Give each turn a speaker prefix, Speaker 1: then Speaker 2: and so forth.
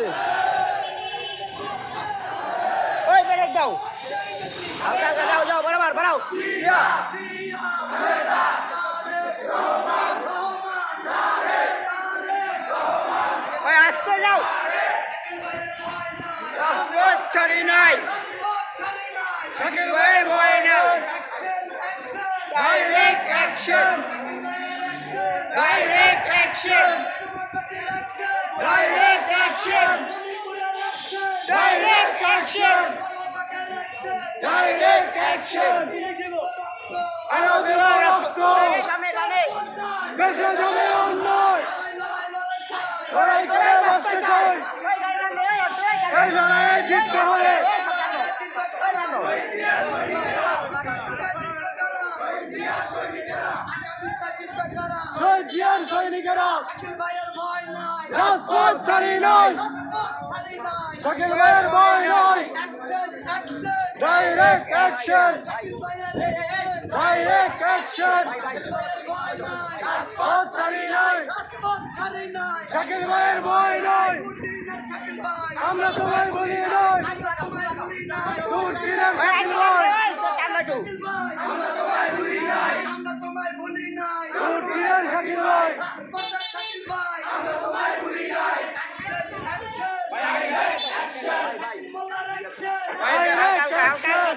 Speaker 1: আস্তে ওই ব্রেক দাও হালকা হালকা যাও যাও বরাবর বাড়াও। ওই আস্তে যাও। ছাড়ি নাই। শাকিল ভাইয়ের ভয় নাই। Direct action. Direct action. Action direct action direct action আরও দেওয়া রক্ত দেশে জমে অন্যায় লড়াই করে বাঁচতে চাই এই লড়াইয়ে জিততে হবে শহীদ জিয়ার সৈনিকেরা। রাজপথ ছাড়ি নাই। শাকিল ভাইয়ের ভয় নাই। Direct action. Direct action. পথ ছাড়ি নাই। শাকিল ভাইয়ের ভয় নাই। আমরা তোমায় বলি নাই। দূর তীরের শাকিল ভাই।
Speaker 2: আমরা তোমায় ভুলি নাই আমরা তোমায় ভুলি নাই
Speaker 1: দূর তীরের শাকিল ভাই
Speaker 2: রাজপথের শাকিল ভাই আমরা তোমায় ভুলি নাই অ্যাকশন অ্যাকশন অ্যাকশন মোল্লার অ্যাকশন
Speaker 1: ডাইরেক্ট অ্যাকশন